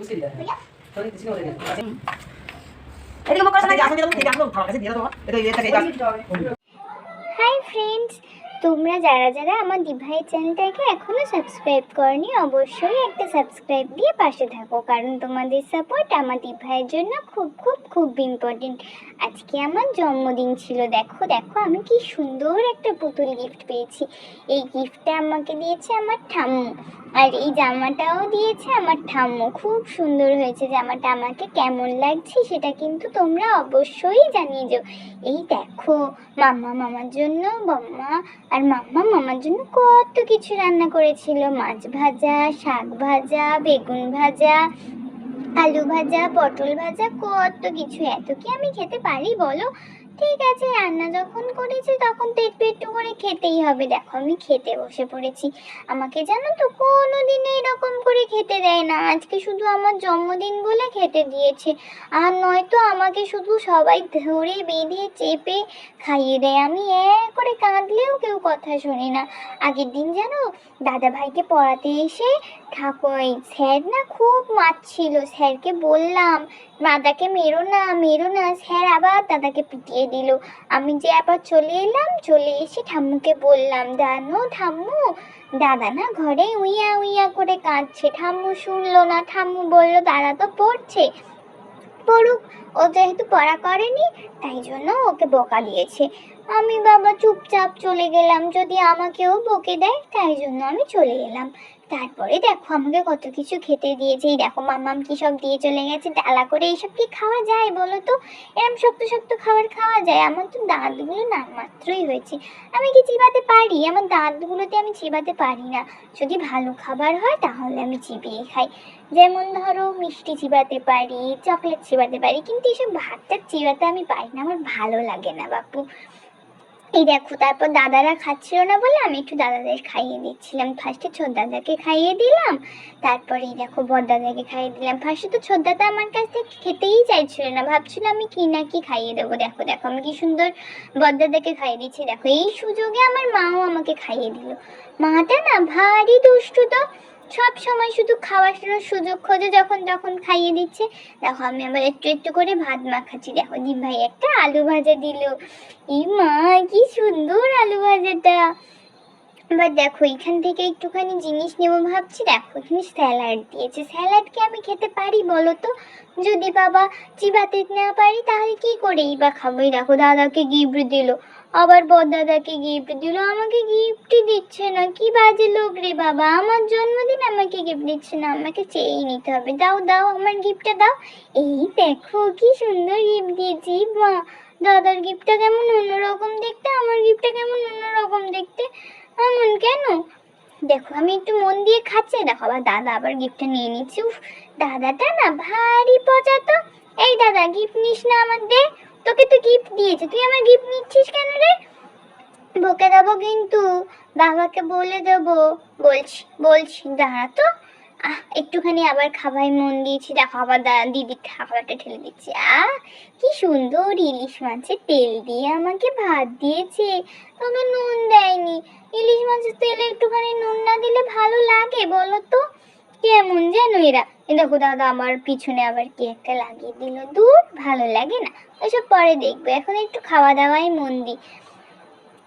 उसके लिए थोड़ी किसी को दे दे এদিকে মুখ করছ না আসলে তুমি ঠিক আছে আমার কাছে দিয়ে দাও এটা এটা এটা হাই ফ্রেন্ডস তোমরা যারা যারা আমার দিভাই চ্যানেলটাকে এখনও সাবস্ক্রাইব করনি, অবশ্যই একটা সাবস্ক্রাইব দিয়ে পাশে থাকো, কারণ তোমাদের সাপোর্ট আমার দিভাইয়ের জন্য খুব খুব খুব ইম্পর্টেন্ট আজকে আমার জন্মদিন ছিল, দেখো দেখো আমি কি সুন্দর একটা পুতুল গিফট পেয়েছি। এই গিফটটা আমাকে দিয়েছে আমার ঠাম্মু, আর এই জামাটাও দিয়েছে আমার ঠাম্মু। খুব সুন্দর হয়েছে জামাটা, আমাকে কেমন লাগছে সেটা কিন্তু তোমরা অবশ্যই জানিয়ে যাও এই দেখো, মাম্মা মামার জন্য বম্মা আর মাম্মা মামার জন্য কত কিছু রান্না করেছিল। মাছ ভাজা, শাক ভাজা, বেগুন ভাজা, আলু ভাজা, পটল ভাজা, কত কিছু। এত কি আমি খেতে পারি বলো? ঠিক আছে, রান্না যখন করেছি তখন তো একটু একটু করে খেতেই হবে। দেখো, আমি খেতে বসে পড়েছি। আমাকে জানো তো কোনো দিনে এরকম করে খেতে দেয় না। আজকে শুধু আমার জন্মদিন বলে খেতে দিয়েছে। আর নয়তো আমাকে শুধু সবাই ধরে বেঁধে, চেপে খাইয়ে দেয়। আমি এক করে কাঁদলেও কেউ কথা শুনি না। আগের দিন জানো দাদা ভাইকে পড়াতে এসে ঠাকুর স্যার না খুব মারছিল। স্যারকে বললাম দাদাকে মেরো না মেরো না। স্যার আবার দাদাকে পিটিয়ে দিল। আমি যে আবার চলে এলাম, চলে এসে ঠাম্মুকে বললাম, জানো ঠাম্মু, দাদা না ঘরে উইয়া উইয়া করে কাঁদছে। ঠাম্মু শুনলো না, ঠাম্মু বলল, দাদা তো পড়ছে, পড়ুক। ও যেহেতু পড়া করেনি, তাই জন্য ওকে বকা দিয়েছে। আমি বাবা চুপচাপ চলে গেলাম। যদি আমাকেও বকে দেয়, তাই জন্য আমি চলে এলাম। তারপরে দেখো আমাকে কত কিছু খেতে দিয়েছে। এই দেখো মামাম কি সব দিয়ে চলে গেছে। ডালা করে এইসব কি খাওয়া যায় বলো তো? এরম শক্ত শক্ত খাবার খাওয়া যায়। আমার তো দাঁতগুলো নামমাত্রই হয়েছে। আমি কি চিবাতে পারি? আমার দাঁতগুলোতে আমি চিবাতে পারি না। যদি ভালো খাবার হয় তাহলে আমি চিবিয়ে খাই। যেমন ধরো মিষ্টি চিবাতে পারি, চকলেট চিবাতে পারি, কিন্তু এইসব ভাতটা চিবাতে আমি পারি না। আমার ভালো লাগে না বাপু। এই দেখো, তারপর দাদারা খাচ্ছিল না বলে আমি একটু দাদাদের খাইয়ে দিচ্ছিলাম। ফার্স্টে ছোট দাদাকে খাইয়ে দিলাম, তারপরে এই দেখো বড় দাদাকে খাইয়ে দিলাম। ফার্স্টে তো ছোট দাদা আমার কাছ থেকে খেতেই চাইছিল না, ভাবছিল আমি কি না কি খাইয়ে দেবো। দেখো দেখো, আমি কি সুন্দর বড় দাদাকে খাইয়ে দিচ্ছি। দেখো, এই সুযোগে আমার মাও আমাকে খাইয়ে দিল। মাটা না ভারী দুষ্টু তো সব সময় শুধু খাওয়ার জন্য সুযোগ খোঁজে যখন যখন খাইয়ে দিচ্ছে। দেখো, আমি আবার একটু একটু করে ভাত মাখাচ্ছি। দেখো দি ভাই একটা আলু ভাজা দিল। ই মা, কি সুন্দর আলু ভাজাটা। এবার দেখো, এখান থেকে একটুখানি জিনিস নেব ভাবছি। দেখো, এখানে স্যালাড দিয়েছে। স্যালাড কি আমি খেতে পারি বলো তো? যদি বাবা চিবাতে না পারি, তাহলে কি করেই বা খাব এই দেখো, দাদাকে গিফট দিল। আবার বড়দাদাকে গিফট দিল, আমাকে গিফটই দিচ্ছে না। কি বাজে লোক রে বাবা, আমার জন্মদিন আমাকে গিফট দিচ্ছে না, আমাকে চেয়েই নিতে হবে। দাও দাও, আমার গিফটটা দাও। এই দেখো কি সুন্দর গিফট দিয়েছি, মা। দাদার গিফটটা কেমন অন্যরকম দেখতে, আমার গিফটটা কেমন অন্যরকম দেখতে। এমন কেন? দেখো, আমি একটু মন দিয়ে খাচ্ছি। দেখো, আবার দাদা আবার গিফটটা নিয়ে নিচ্ছে। উফ, দাদাটা না ভারী পচা তো। এই দাদা গিফট নিস না আমার দে তোকে তো গিফট দিয়েছে। তুই আমার গিফট নিচ্ছিস কেন রে? বকে দেবো কিন্তু, বাবাকে বলে দেবো। বলছি বলছি, দাঁড়া তো। আহ, একটুখানি আবার খাবাই মন দিয়েছি। দেখো, আবার দিদি খাবারটা ঠেলে দিচ্ছি। আহ, কি সুন্দর ইলিশ মাছের তেল দিয়ে আমাকে ভাত দিয়েছে। তবে নুন দেয়নি। ইলিশ মাছের তেলে একটুখানি নুন না দিলে ভালো লাগে, বলো তো। কেমন যেন এরা। দেখো দাদা আমার পিছনে আবার কি একটা লাগিয়ে দিল। দূর, ভালো লাগে না। ওইসব পরে দেখব। এখন একটু খাওয়া দাওয়াই মন দিই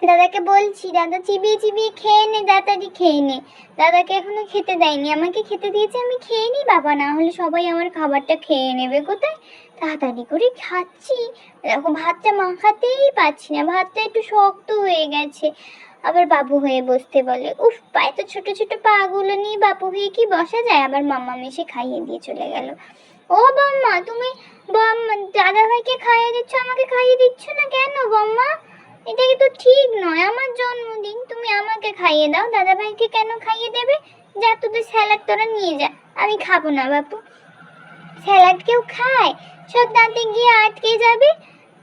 দাদাকে বলছি, দাদা চিবিয়ে চিবিয়ে খেয়ে নে, তাড়াতাড়ি খেয়ে নে। দাদাকে এখনও খেতে দেয়নি। আমাকে খেতে দিয়েছে, আমি খেয়ে নিই বাবা। না হলে সবাই আমার খাবারটা খেয়ে নেবে কোথায়? তাড়াতাড়ি করে খাচ্ছি। দেখো, ভাতটা মাখাতেই পাচ্ছি না। ভাতটা একটু শক্ত হয়ে গেছে। আবার বাবু হয়ে বসতে বলে, উফ, পায়ে তো ছোট ছোট পাগুলো নিয়ে বাবু হয়ে কি বসা যায়? আবার মাম্মা মেশে খাইয়ে দিয়ে চলে গেল। ও বাম্মা, তুমি দাদা ভাইকে খাইয়ে দিচ্ছ, আমাকে খাইয়ে দিচ্ছ না কেন বাম্মা? এটা কিন্তু ঠিক নয়, আমার জন্মদিন, তুমি আমাকে খাইয়ে দাও দাদা ভাইকে কেন খাইয়ে দেবে? যা তোদের স্যালাড তোরা নিয়ে যা, আমি খাব না বাপু। স্যালাড কেউ খায়? সব দাঁতে গিয়ে আটকে যাবে?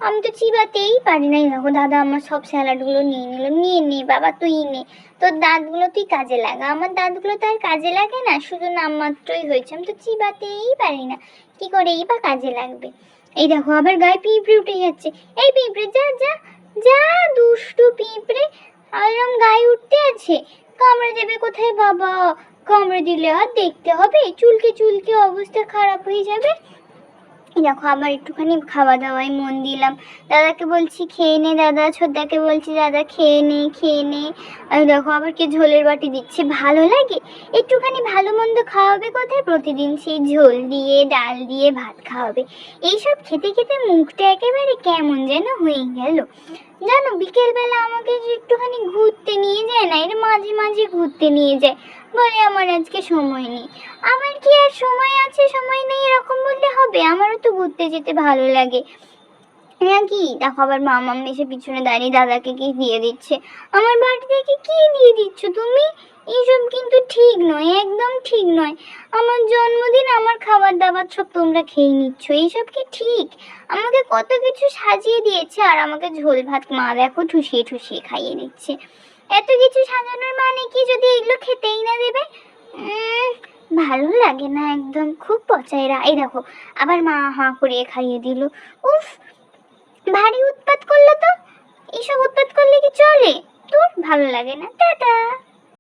আমি তো চিবাতেই পারি না এই দেখো দাদা, আমার সব স্যালাডগুলো নিয়ে নিল। নিয়ে নে বাবা, তুই নে। তোর দাঁতগুলো তুই কাজে লাগা। আমার দাঁতগুলো তো আর কাজে লাগে না, শুধু নামমাত্রই হয়েছে। আমি তো চিবাতেই পারি না। কি করে এই বা কাজে লাগবে? এই দেখো, আবার গায়ে পিঁপড়ে উঠে যাচ্ছে। এই পিঁপড়ে, যা যা যা, দুষ্টু পিঁপড়ে। আরাম গায়ে উঠতে আছে। কামড়ে দেবে কোথায় বাবা? কামড়ে দিলে আর দেখতে হবে। চুলকে চুলকে অবস্থা খারাপ হয়ে যাবে। দেখো আবার একটুখানি খাওয়া দাওয়ায় মন দিলাম। দাদাকে বলছি, খেয়ে নে দাদা। ছোদ্দাকে বলছি, দাদা, খেয়ে নে খেয়ে নে। আমি দেখো, আবার কে ঝোলের বাটি দিচ্ছে। ভালো লাগে? একটুখানি ভালো মন্দ খাওয়াবে কোথায়? প্রতিদিন সেই ঝোল দিয়ে, ডাল দিয়ে ভাত খাওয়াবে এইসব খেতে খেতে মুখটা একেবারে কেমন যেন হয়ে গেল। জানো, বিকেলবেলা আমাকে যে একটুখানি ঘুরতে নিয়ে যায় না, এর মাঝে মাঝে ঘুরতে নিয়ে যায়, বলে আমার আজকে সময় নেই। আমার কি আর সময় আছে, সময় নেই এরকম বললে হবে? আমারও তো ঘুরতে যেতে ভালো লাগে। হ্যাঁ কি? দেখো আবার মামাম এসে পিছনে দাঁড়িয়ে দাদাকে কি দিয়ে দিচ্ছে? আমার বাড়ি থেকে কি দিয়ে দিচ্ছ তুমি? এইসব কিন্তু ঠিক নয়, একদম ঠিক নয়। আমার জন্মদিন, আমার খাবার দাবার সব তোমরা খেয়ে নিচ্ছ এইসব কি ঠিক? আমাকে কত কিছু সাজিয়ে দিয়েছে আর আমাকে ঝোল ভাত মা দেখো ঠুসিয়ে ঠুসিয়ে খাইয়ে দিচ্ছে। এত কিছু সাজানোর মানে কি যদি এগুলো খেতেই না দেবে? ভালো লাগে না একদম, খুব পচায়রা এই দেখো, আবার মা হাঁ করিয়ে খাইয়ে দিল। উফ ভারী উৎপাত করল তো? এইসব উৎপাত করলে কি চলে? তোর ভালো লাগে না? টাটা!